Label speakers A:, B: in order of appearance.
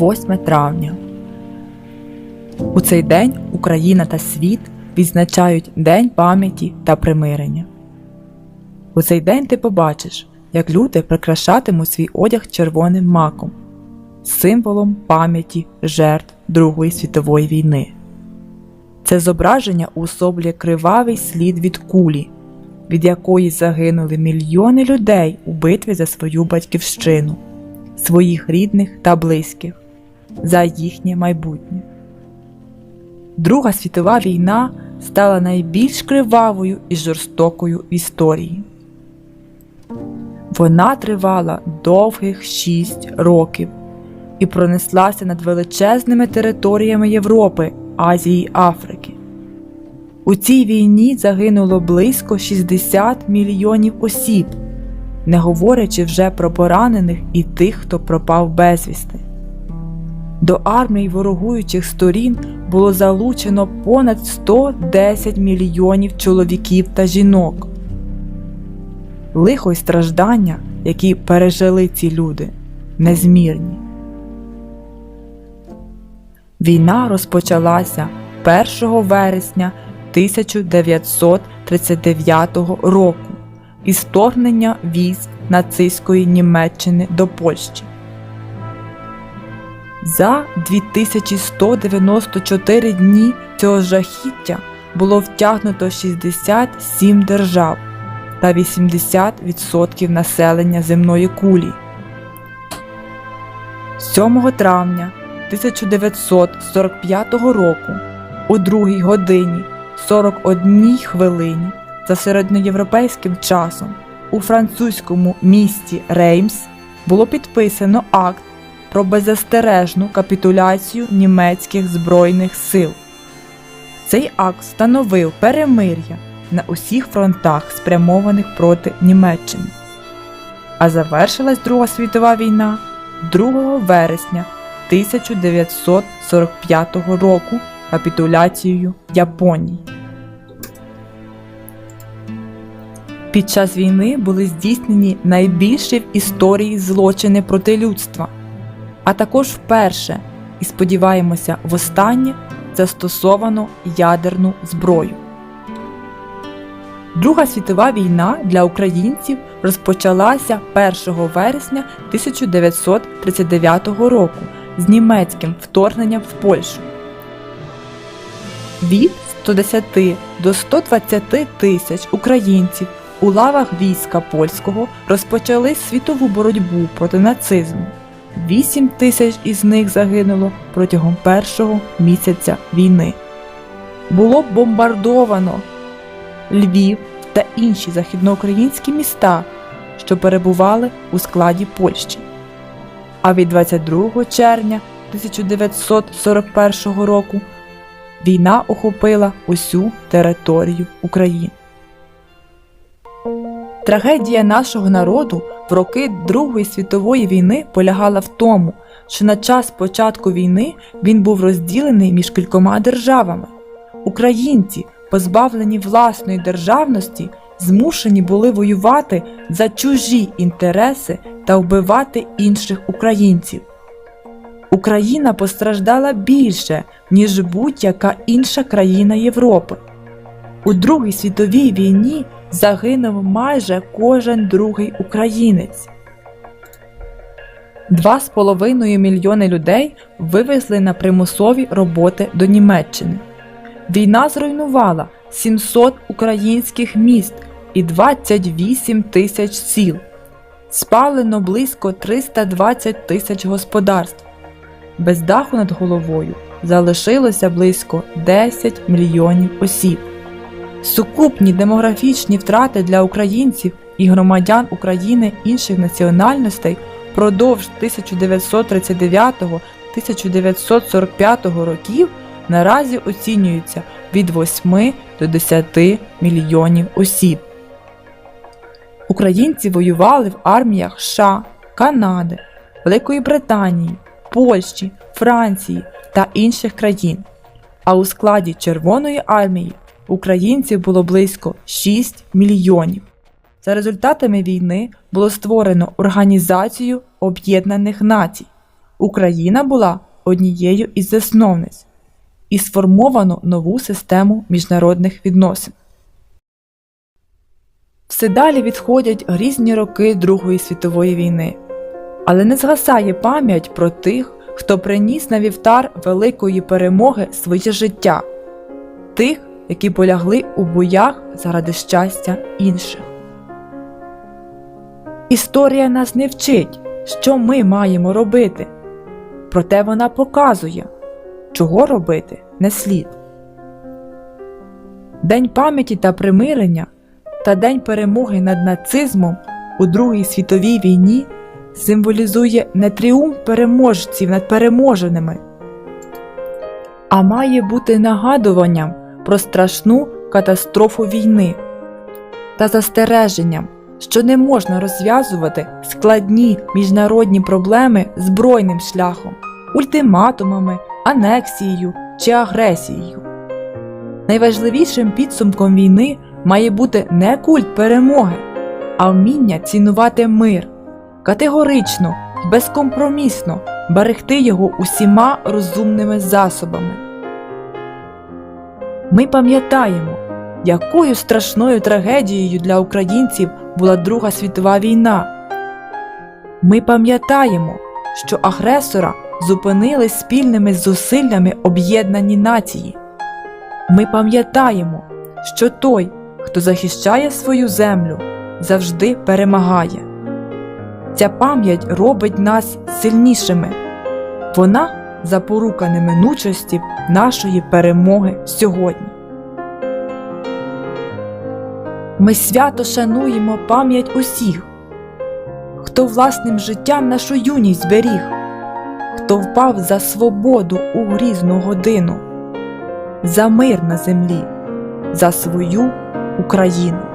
A: 8 травня. У цей день Україна та світ відзначають День пам'яті та примирення. У цей день ти побачиш, як люди прикрашатимуть свій одяг червоним маком, символом пам'яті жертв Другої світової війни. Це зображення уособлює кривавий слід від кулі, від якої загинули мільйони людей у битві за свою батьківщину, своїх рідних та близьких, за їхнє майбутнє. Друга світова війна стала найбільш кривавою і жорстокою в історії. Вона тривала довгих шість років і пронеслася над величезними територіями Європи, Азії Африки. У цій війні загинуло близько 60 мільйонів осіб, не говорячи вже про поранених і тих, хто пропав безвісти. До армій ворогуючих сторін було залучено понад 110 мільйонів чоловіків та жінок. Лихо й страждання, які пережили ці люди, незмірні. Війна розпочалася 1 вересня 1939 року із вторгнення військ нацистської Німеччини до Польщі. За 2194 дні цього жахіття було втягнуто 67 держав та 80% населення земної кулі. 7 травня 1945 року у 2 годині 41 хвилині за середньоєвропейським часом у французькому місті Реймс було підписано акт про беззастережну капітуляцію німецьких збройних сил. Цей акт встановив перемир'я на усіх фронтах, спрямованих проти Німеччини. А завершилась Друга світова війна 2 вересня 1945 року капітуляцією Японії. Під час війни були здійснені найбільші в історії злочини проти людства, а також вперше і сподіваємося, востаннє застосовано ядерну зброю. Друга світова війна для українців розпочалася 1 вересня 1939 року з німецьким вторгненням в Польщу. Від 110 до 120 тисяч українців у лавах війська польського розпочали світову боротьбу проти нацизму. 8 тисяч із них загинуло протягом першого місяця війни. Було бомбардовано Львів та інші західноукраїнські міста, що перебували у складі Польщі. А від 22 червня 1941 року війна охопила усю територію України. Трагедія нашого народу в роки Другої світової війни полягала в тому, що на час початку війни він був розділений між кількома державами. Українці, позбавлені власної державності, змушені були воювати за чужі інтереси та вбивати інших українців. Україна постраждала більше, ніж будь-яка інша країна Європи. У Другій світовій війні загинув майже кожен другий українець. Два з половиною мільйони людей вивезли на примусові роботи до Німеччини. Війна зруйнувала 700 українських міст і 28 тисяч сіл. Спалено близько 320 тисяч господарств. Без даху над головою залишилося близько 10 мільйонів осіб. Сукупні демографічні втрати для українців і громадян України інших національностей впродовж 1939-1945 років наразі оцінюються від 8 до 10 мільйонів осіб. Українці воювали в арміях США, Канади, Великої Британії, Польщі, Франції та інших країн. А у складі Червоної армії українців було близько 6 мільйонів. За результатами війни було створено Організацію Об'єднаних Націй, Україна була однією із засновниць і сформовано нову систему міжнародних відносин. Все далі відходять різні роки Другої світової війни, але не згасає пам'ять про тих, хто приніс на вівтар великої перемоги своє життя, тих, які полягли у боях заради щастя інших. Історія нас не вчить, що ми маємо робити, проте вона показує, чого робити не слід. День пам'яті та примирення та День перемоги над нацизмом у Другій світовій війні символізує не тріумф переможців над переможеними, а має бути нагадуванням про страшну катастрофу війни та застереженням, що не можна розв'язувати складні міжнародні проблеми збройним шляхом, ультиматумами, анексією чи агресією. Найважливішим підсумком війни має бути не культ перемоги, а вміння цінувати мир, категорично безкомпромісно берегти його усіма розумними засобами. Ми пам'ятаємо, якою страшною трагедією для українців була Друга світова війна. Ми пам'ятаємо, що агресора зупинили спільними зусиллями об'єднані нації. Ми пам'ятаємо, що той, хто захищає свою землю, завжди перемагає. Ця пам'ять робить нас сильнішими. Вона запорука неминучості нашої перемоги сьогодні. Ми свято шануємо пам'ять усіх, хто власним життям нашу юність зберіг, хто впав за свободу у грізну годину, за мир на землі, за свою Україну.